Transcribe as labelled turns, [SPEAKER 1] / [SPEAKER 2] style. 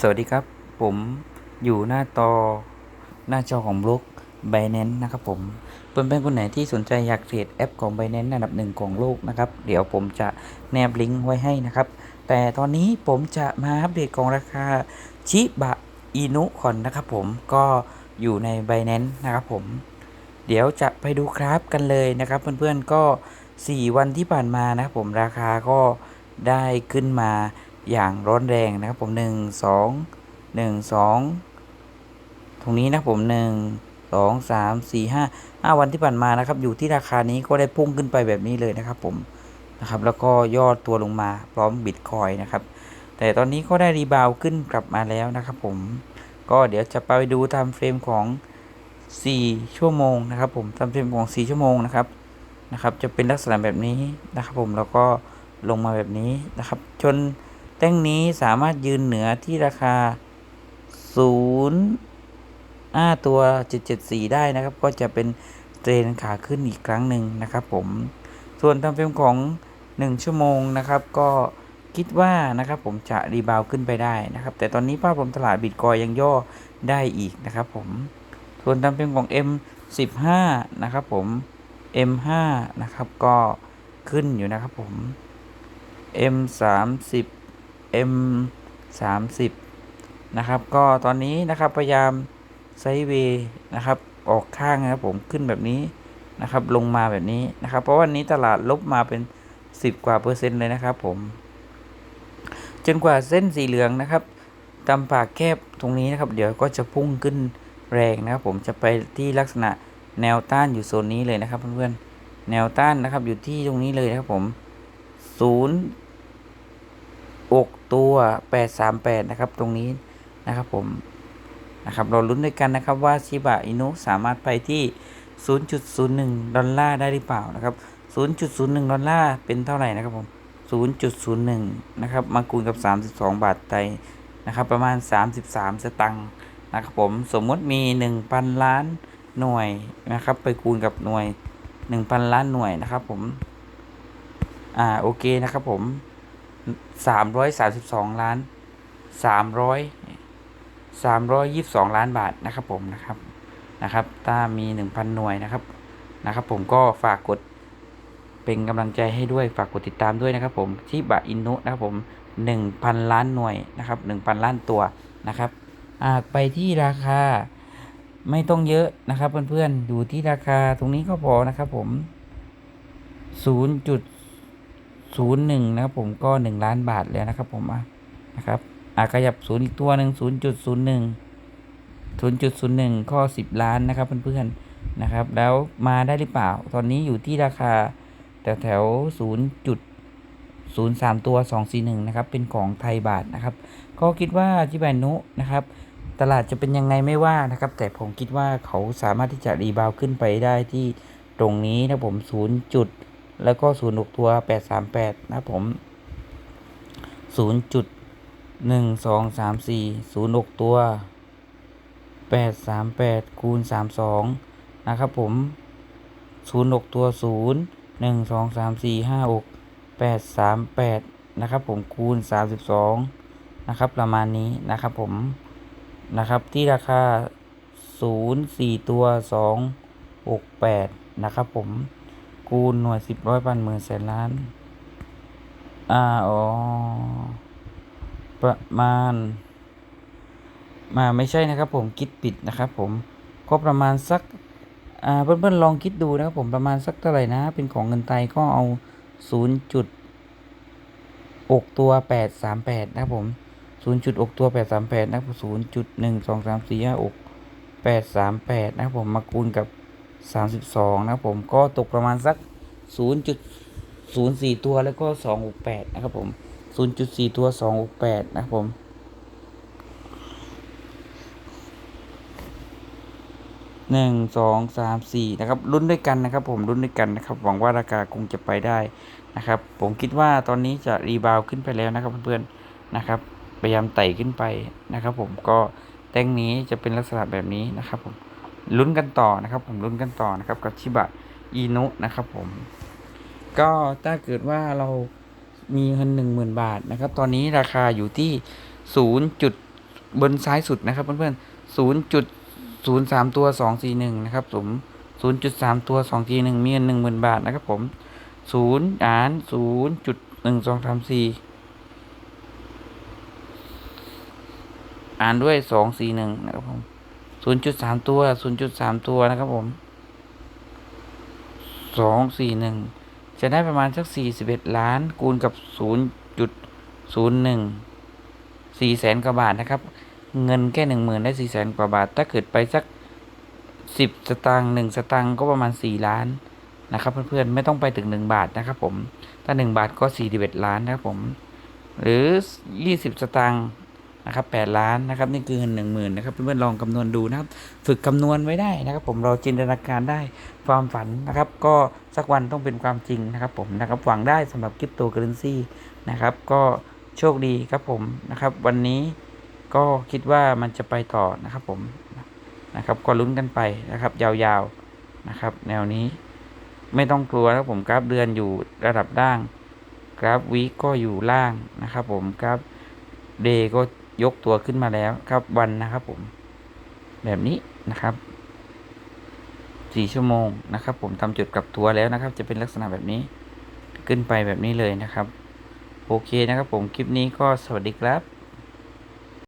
[SPEAKER 1] สวัสดีครับ ผมอยู่หน้าตอหน้าจอของบล็อก b บ n a n c e นะครับผมเพื่อนๆคนไหนที่สนใจอยากเทรดแอปของ b บ n a n c e อันดับหนึ่งของโลกนะครับ เดี๋ยวผมจะแนบลิงก์ไว้ให้นะครับ แต่ตอนนี้ผมจะมาอัปเดตของราคาชิบะอินุคอนนะครับผมก็อยู่ใน b บ n a n c e นะครับผม เดี๋ยวจะไปดูกราฟกันเลยนะครับ เพื่อนๆก็ 4 วันที่ผ่านมานะครับผมราคาก็ได้ขึ้นมา อย่างร้อนแรงนะครับผม1 2 1 2ตรงนี้นะครับผม1 2 3 4 5 5วันที่ผ่านมานะครับ อยู่ที่ราคานี้ก็ได้พุ่งขึ้นไปแบบนี้เลยนะครับผมนะครับ แล้วก็ย่อตัวลงมาพร้อมบิตคอยนะครับ แต่ตอนนี้ก็ได้รีบาวขึ้นกลับมาแล้วนะครับผมก็เดี๋ยวจะไปดูทำเฟรมของ 4 ชั่วโมงนะครับ ผมทำเฟรมของ 4 ชั่วโมงนะครับนะครับ จะเป็นลักษณะแบบนี้นะครับ ผมแล้วก็ลงมาแบบนี้นะครับ จน แท่งนี้สามารถยืนเหนือที่ราคา 0 5 ตัว 774 ได้นะครับ ก็จะเป็นเทรนขาขึ้นอีกครั้งหนึ่งนะครับผม ส่วนทำเฟรมของ 1 ชั่วโมงนะครับ ก็คิดว่านะครับผมจะรีบาวขึ้นไปได้นะครับ แต่ตอนนี้ภาพรวมตลาดบิตคอยยังย่อได้อีกนะครับผม ส่วนทำเฟรมของ M15 นะครับผม M5 นะครับก็ขึ้นอยู่นะครับผม M30 M30 นะครับ ก็ตอนนี้นะครับพยายามไซเวย์นะครับออกข้างนะครับผมขึ้นแบบนี้นะครับลงมาแบบนี้นะครับ เพราะวันนี้ตลาดลบมาเป็น 10 กว่าเปอร์เซ็นต์เลยนะครับผม จนกว่าเส้นสีเหลืองนะครับตามปากแคบตรงนี้นะครับ เดี๋ยวก็จะพุ่งขึ้นแรงนะครับ ผมจะไปที่ลักษณะแนวต้านอยู่โซนนี้เลยนะครับเพื่อนๆแนวต้านนะครับอยู่ที่ตรงนี้เลยนะครับผมศูนย์อก ตัวแปดสามแปดนะครับ ตรงนี้นะครับผมนะครับเราลุ้นด้วยกันนะครับว่าชิบะอินุสามารถไปที่ 0.01 ดอลลาร์ได้หรือเปล่านะครับ 0.01 ดอลลาร์เป็นเท่าไหร่นะครับผม 0.01 นะครับ มาคูณกับ 32 บาทไทยนะครับ ประมาณ 33 สตังค์นะครับผม สมมติมี 1,000 ล้านหน่วยนะครับ ไปคูณกับหน่วย 1,000 ล้านหน่วยนะครับผม อ่า โอเคนะครับผม 332ล้าน300 322ล้านบาทนะครับผมนะครับนะครับ ถ้ามี1,000หน่วยนะครับนะครับ ผมก็ฝากกดเป็นกำลังใจให้ด้วยฝากกดติดตามด้วยนะครับ ผมที่บะอินุนะครับผม1,000ล้านหน่วยนะครับ1,000ล้านตัวนะครับอ่าไปที่ราคาไม่ต้องเยอะนะครับเพื่อนๆอยู่ที่ราคาตรงนี้ก็พอนะครับผม 0.01นะครับผมก็1ล้านบาทแล้วนะครับผมอะนะครับอะขยับศูนย์อีกตัวหนึ่ง0.01 0.01ข้อ10ล้านนะครับเพื่อนๆนะครับ แล้วมาได้หรือเปล่า ตอนนี้อยู่ที่ราคาแถวแถว0.03ตัว241นะครับเป็นของไทยบาทนะครับ ก็คิดว่าจิบานุนะครับ ตลาดจะเป็นยังไงไม่ว่านะครับ แต่ผมคิดว่าเขาสามารถที่จะรีบาวขึ้นไปได้ที่ตรงนี้นะผม0จุด แล้วก็ 06 ตัว 838 นะครับผม0จุด1 2 3 4 06 ตัวแปดสามแปดคูณสามสองนะครับผมศูนย์หกตัวศูนย์หนึ่งสองสามสี่ห้าหกแปดสามแปดนะครับผมคูณสามสิบสองนะครับ ประมาณนี้นะครับผม นะครับที่ราคาศูนย์สี่ตัวสองหกแปดนะครับผม คูณหน่วยสิบร้อยพันหมื่นแสนล้าน อ่า อ๋อ ประมาณ มาไม่ใช่นะครับผมคิดผิดนะครับผม ก็ประมาณสัก อ่า เพื่อนๆลองคิดดูนะครับผมประมาณสักเท่าไหร่นะ เป็นของเงินไทยก็เอา 0. จุดอกตัว838นะครับผม 0. จุดอกตัว838นะครับ 0. จุด1 2 3 4 5องสามสี่อก838นะครับผมมาคูณกับ 32 นะครับผมก็ตกประมาณสัก 0.04 ตัวแล้วก็ 268 นะครับผม 0.4 ตัว 268 นะครับผมหนึ่งสองสามสี่นะครับลุ้นด้วยกันนะครับ ผมลุ้นด้วยกันนะครับ หวังว่าราคาคงจะไปได้นะครับ ผมคิดว่าตอนนี้จะรีบาวขึ้นไปแล้วนะครับเพื่อนๆนะครับพยายามไต่ขึ้นไปนะครับ ผมก็แท่งนี้จะเป็นลักษณะแบบนี้นะครับผม ลุ้นกันต่อนะครับ ผมลุ้นกันต่อนะครับ กับชิบะอินุนะครับผม ก็ถ้าเกิดว่าเรามีเงินหนึ่งหมื่นบาทนะครับ ตอนนี้ราคาอยู่ที่ศูนย์จุดบนซ้ายสุดนะครับเพื่อนๆศูนย์จุดศูนย์สามตัวสองสี่หนึ่งนะครับผมศูนย์จุดสามตัวสองสี่หนึ่งมีเงินหนึ่งหมื่นบาทนะครับผมศูนย์อ่านศูนย์จุดหนึ่งสองสามสี่อ่านด้วยสองสี่หนึ่งนะครับผม ศูนย์จุดสามตัวศูนย์จุดสามตัวนะครับผมสองสี่หนึ่งจะได้ประมาณสักสี่สิบเอ็ดล้านคูณกับศูนย์จุดศูนย์หนึ่งสี่แสนกว่าบาทนะครับ เงินแค่หนึ่งหมื่นได้สี่แสนกว่าบาท ถ้าเกิดไปสักสิบสตางค์หนึ่งสตางค์ก็ประมาณสี่ล้านนะครับเพื่อนๆไม่ต้องไปถึงหนึ่งบาทนะครับผมถ้าหนึ่งบาทก็สี่สิบเอ็ดล้านนะครับผม หรือยี่สิบสตางค์ นะครับแปดล้านนะครับนี่คือเงินหนึ่งหมื่นนะครับเพื่อนๆลองคำนวณดูนะครับฝึกคำนวณไว้ได้นะครับ ผมเราจินตนาการได้ความฝันนะครับ ก็สักวันต้องเป็นความจริงนะครับ ผมนะครับหวังได้สำหรับคริปโตเคอเรนซีนะครับ ก็โชคดีครับผมนะครับ วันนี้ก็คิดว่ามันจะไปต่อนะครับ ผมนะครับก็ลุ้นกันไปนะครับ ยาวๆนะครับ แนวนี้ไม่ต้องกลัวนะผมกราฟเดือนอยู่ระดับล่าง กราฟวีก็อยู่ล่างนะครับ ผมกราฟเดย์ก็ ยกตัวขึ้นมาแล้วครับวันนะครับผม แบบนี้นะครับสี่ชั่วโมงนะครับ ผมทำจุดกลับตัวแล้วนะครับ จะเป็นลักษณะแบบนี้ ขึ้นไปแบบนี้เลยนะครับ โอเคนะครับผมคลิปนี้ก็สวัสดีครับ